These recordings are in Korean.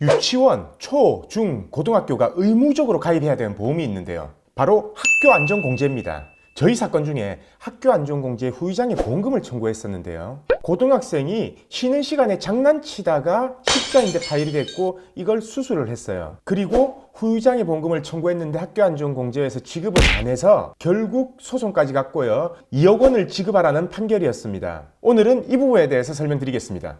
유치원, 초, 중, 고등학교가 의무적으로 가입해야 되는 보험이 있는데요. 바로 학교 안전공제입니다. 저희 사건 중에 학교 안전공제 후유장애 보험금을 청구했었는데요. 고등학생이 쉬는 시간에 장난치다가 십자인대 파열이 됐고 이걸 수술을 했어요. 그리고 후유장애 보험금을 청구했는데 학교 안전공제에서 지급을 안 해서 결국 소송까지 갔고요. 2억 원을 지급하라는 판결이었습니다. 오늘은 이 부분에 대해서 설명드리겠습니다.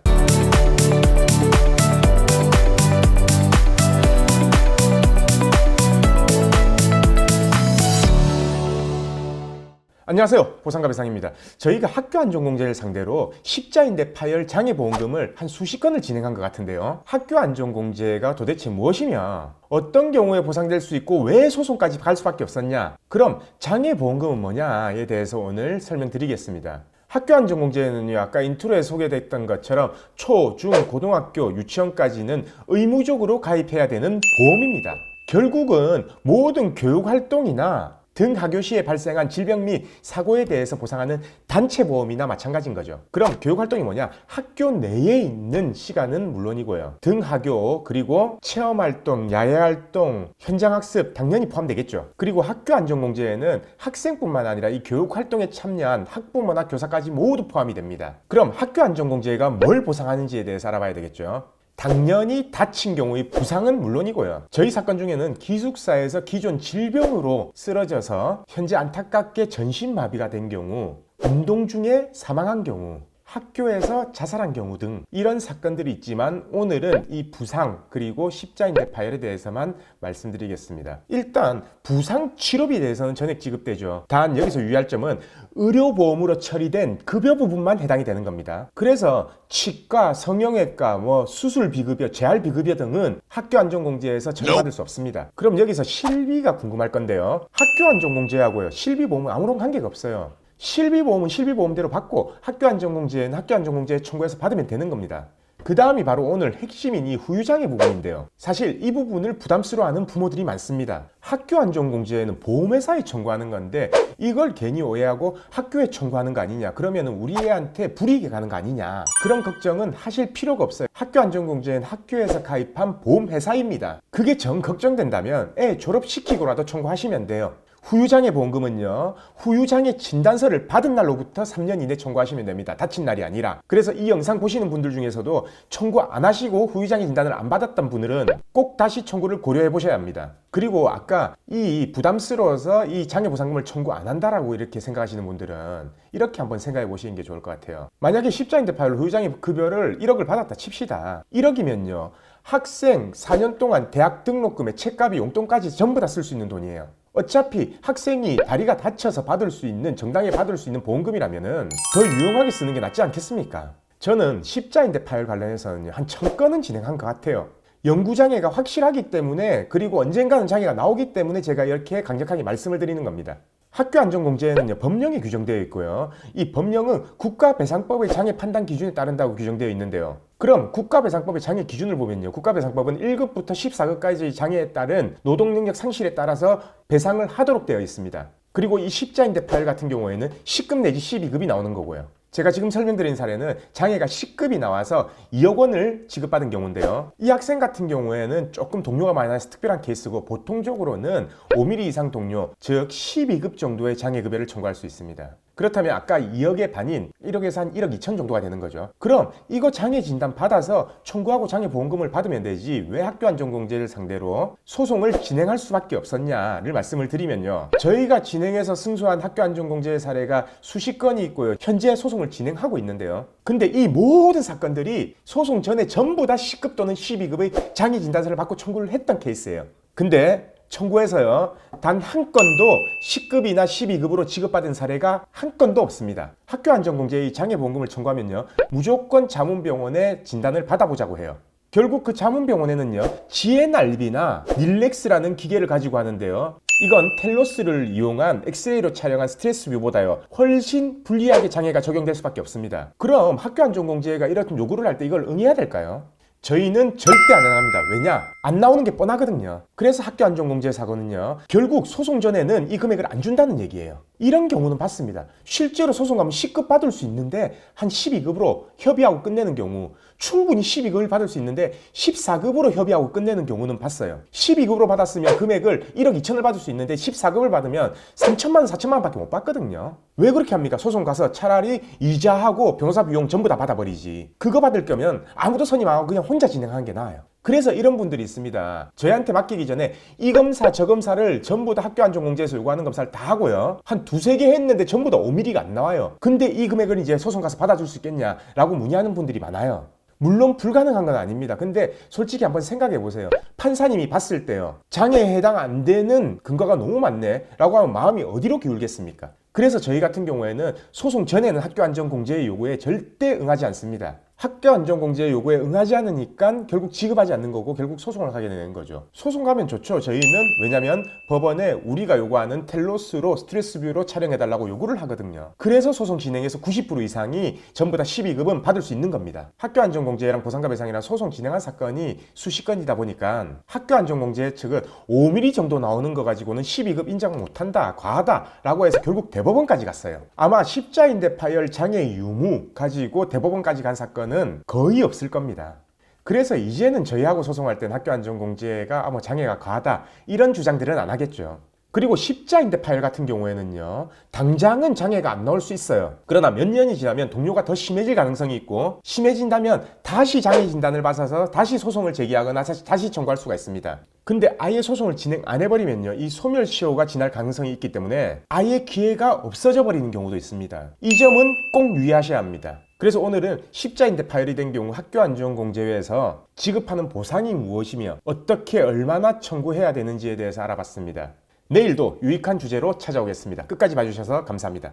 안녕하세요. 보상가 배상입니다. 저희가 학교 안전공제를 상대로 십자인대 파열 장애보험금을 한 수십 건을 진행한 것 같은데요. 학교 안전공제가 도대체 무엇이냐? 어떤 경우에 보상될 수 있고 왜 소송까지 갈 수밖에 없었냐? 그럼 장애보험금은 뭐냐에 대해서 오늘 설명드리겠습니다. 학교 안전공제는요, 아까 인트로에 소개됐던 것처럼 초, 중, 고등학교, 유치원까지는 의무적으로 가입해야 되는 보험입니다. 결국은 모든 교육 활동이나 등 하교 시에 발생한 질병 및 사고에 대해서 보상하는 단체 보험이나 마찬가지인 거죠. 그럼 교육 활동이 뭐냐? 학교 내에 있는 시간은 물론이고요. 등 하교 그리고 체험 활동, 야외 활동, 현장 학습 당연히 포함되겠죠. 그리고 학교 안전 공제에는 학생뿐만 아니라 이 교육 활동에 참여한 학부모나 교사까지 모두 포함이 됩니다. 그럼 학교 안전 공제가 뭘 보상하는지에 대해서 알아봐야 되겠죠. 당연히 다친 경우의 부상은 물론이고요. 저희 사건 중에는 기숙사에서 기존 질병으로 쓰러져서 현재 안타깝게 전신마비가 된 경우, 운동 중에 사망한 경우, 학교에서 자살한 경우 등 이런 사건들이 있지만 오늘은 이 부상 그리고 십자인대 파열에 대해서만 말씀드리겠습니다. 일단 부상 치료비에 대해서는 전액 지급되죠. 단 여기서 유의할 점은 의료보험으로 처리된 급여 부분만 해당이 되는 겁니다. 그래서 치과, 성형외과, 뭐 수술 비급여, 재활 비급여 등은 학교 안전공제에서 전받을 수 없습니다. 그럼 여기서 실비가 궁금할 건데요. 학교 안전공제하고요. 실비 보험은 아무런 관계가 없어요. 실비보험은 실비보험대로 받고 학교 안전공제는 학교 안전공제 청구해서 받으면 되는 겁니다. 그 다음이 바로 오늘 핵심인 이 후유장애 부분인데요. 사실 이 부분을 부담스러워하는 부모들이 많습니다. 학교 안전공제는 보험회사에 청구하는 건데 이걸 괜히 오해하고 학교에 청구하는 거 아니냐. 그러면 우리 애한테 불이익이 가는 거 아니냐. 그런 걱정은 하실 필요가 없어요. 학교 안전공제는 학교에서 가입한 보험회사입니다. 그게 정 걱정된다면 애 졸업시키고라도 청구하시면 돼요. 후유장애 보험금은요, 후유장애 진단서를 받은 날로부터 3년 이내 청구하시면 됩니다. 다친 날이 아니라. 그래서 이 영상 보시는 분들 중에서도 청구 안 하시고 후유장애 진단을 안 받았던 분들은 꼭 다시 청구를 고려해 보셔야 합니다. 그리고 아까 이 부담스러워서 이 장애 보상금을 청구 안 한다라고 이렇게 생각하시는 분들은 이렇게 한번 생각해 보시는 게 좋을 것 같아요. 만약에 십자인대 파열로 후유장애 급여를 1억을 받았다 칩시다. 1억이면요. 학생 4년 동안 대학 등록금에 책값이 용돈까지 전부 다 쓸 수 있는 돈이에요. 어차피 학생이 다리가 다쳐서 받을 수 있는 정당히 받을 수 있는 보험금이라면은 더 유용하게 쓰는 게 낫지 않겠습니까? 저는 십자인대 파열 관련해서는 한 천 건은 진행한 것 같아요. 연구 장애가 확실하기 때문에 그리고 언젠가는 장애가 나오기 때문에 제가 이렇게 강력하게 말씀을 드리는 겁니다. 학교 안전공제에는요 법령이 규정되어 있고요. 이 법령은 국가배상법의 장애 판단 기준에 따른다고 규정되어 있는데요. 그럼 국가배상법의 장애 기준을 보면요. 국가배상법은 1급부터 14급까지의 장애에 따른 노동능력 상실에 따라서 배상을 하도록 되어 있습니다. 그리고 이 십자인대 파열 같은 경우에는 10급 내지 12급이 나오는 거고요. 제가 지금 설명드린 사례는 장애가 10급이 나와서 2억 원을 지급받은 경우인데요. 이 학생 같은 경우에는 조금 동료가 많아서 특별한 케이스고 보통적으로는 5mm 이상 동료, 즉 12급 정도의 장애급여를 청구할 수 있습니다. 그렇다면 아까 2억의 반인 1억에서 한 1억 2천 정도가 되는 거죠. 그럼 이거 장애 진단 받아서 청구하고 장애 보험금을 받으면 되지 왜 학교 안전공제를 상대로 소송을 진행할 수밖에 없었냐를 말씀을 드리면요. 저희가 진행해서 승소한 학교 안전공제 사례가 수십 건이 있고요. 현재 소송을 진행하고 있는데요. 근데 이 모든 사건들이 소송 전에 전부 다 10급 또는 12급의 장애 진단서를 받고 청구를 했던 케이스예요. 근데 청구해서요. 단 한 건도 10급이나 12급으로 지급받은 사례가 한 건도 없습니다. 학교 안전공제의 장애보험금을 청구하면요. 무조건 자문병원에 진단을 받아보자고 해요. 결국 그 자문병원에는요. 지엔알비나 닐렉스라는 기계를 가지고 하는데요. 이건 텔로스를 이용한 엑스레이로 촬영한 스트레스 뷰보다요. 훨씬 불리하게 장애가 적용될 수밖에 없습니다. 그럼 학교 안전공제가 이런 요구를 할 때 이걸 응해야 될까요? 저희는 절대 안 응합니다. 왜냐? 안 나오는 게 뻔하거든요. 그래서 학교 안전공제 사고는요. 결국 소송 전에는 이 금액을 안 준다는 얘기예요. 이런 경우는 봤습니다. 실제로 소송 가면 10급 받을 수 있는데 한 12급으로 협의하고 끝내는 경우 충분히 12급을 받을 수 있는데 14급으로 협의하고 끝내는 경우는 봤어요. 12급으로 받았으면 금액을 1억 2천을 받을 수 있는데 14급을 받으면 3천만 원, 4천만 원밖에 못 받거든요. 왜 그렇게 합니까? 소송 가서 차라리 이자하고 변호사 비용 전부 다 받아버리지. 그거 받을 거면 아무도 선임 안 하고 그냥 혼자 진행하는 게 나아요. 그래서 이런 분들이 있습니다. 저희한테 맡기기 전에 이 검사 저 검사를 전부 다 학교 안전공제에서 요구하는 검사를 다 하고요. 한 두세 개 했는데 전부 다 5mm가 안 나와요. 근데 이 금액을 이제 소송 가서 받아줄 수 있겠냐라고 문의하는 분들이 많아요. 물론 불가능한 건 아닙니다. 근데 솔직히 한번 생각해 보세요. 판사님이 봤을 때요. 장애에 해당 안 되는 근거가 너무 많네. 라고 하면 마음이 어디로 기울겠습니까? 그래서 저희 같은 경우에는 소송 전에는 학교 안전 공제의 요구에 절대 응하지 않습니다. 학교 안전공제의 요구에 응하지 않으니까 결국 지급하지 않는 거고 결국 소송을 하게 되는 거죠. 소송 가면 좋죠. 저희는 왜냐면 법원에 우리가 요구하는 텔로스로 스트레스 뷰로 촬영해달라고 요구를 하거든요. 그래서 소송 진행에서 90% 이상이 전부 다 12급은 받을 수 있는 겁니다. 학교 안전공제랑 보상가 배상이랑 소송 진행한 사건이 수십 건이다 보니까 학교 안전공제 측은 5mm 정도 나오는 거 가지고는 12급 인정 못한다, 과하다라고 해서 결국 대법원까지 갔어요. 아마 십자인대 파열 장애 유무 가지고 대법원까지 간 사건 은 거의 없을 겁니다. 그래서 이제는 저희하고 소송할 땐 학교 안전공제가 아, 뭐 장애가 과하다 이런 주장들은 안 하겠죠. 그리고 십자인대 파열 같은 경우에는요, 당장은 장애가 안 나올 수 있어요. 그러나 몇 년이 지나면 동료가 더 심해질 가능성이 있고, 심해진다면 다시 장애 진단을 받아서 다시 소송을 제기하거나 다시 청구할 수가 있습니다. 근데 아예 소송을 진행 안 해버리면요, 이 소멸시효가 지날 가능성이 있기 때문에 아예 기회가 없어져 버리는 경우도 있습니다. 이 점은 꼭 유의하셔야 합니다. 그래서 오늘은 십자인대 파열이 된 경우 학교 안전공제회에서 지급하는 보상이 무엇이며 어떻게 얼마나 청구해야 되는지에 대해서 알아봤습니다. 내일도 유익한 주제로 찾아오겠습니다. 끝까지 봐주셔서 감사합니다.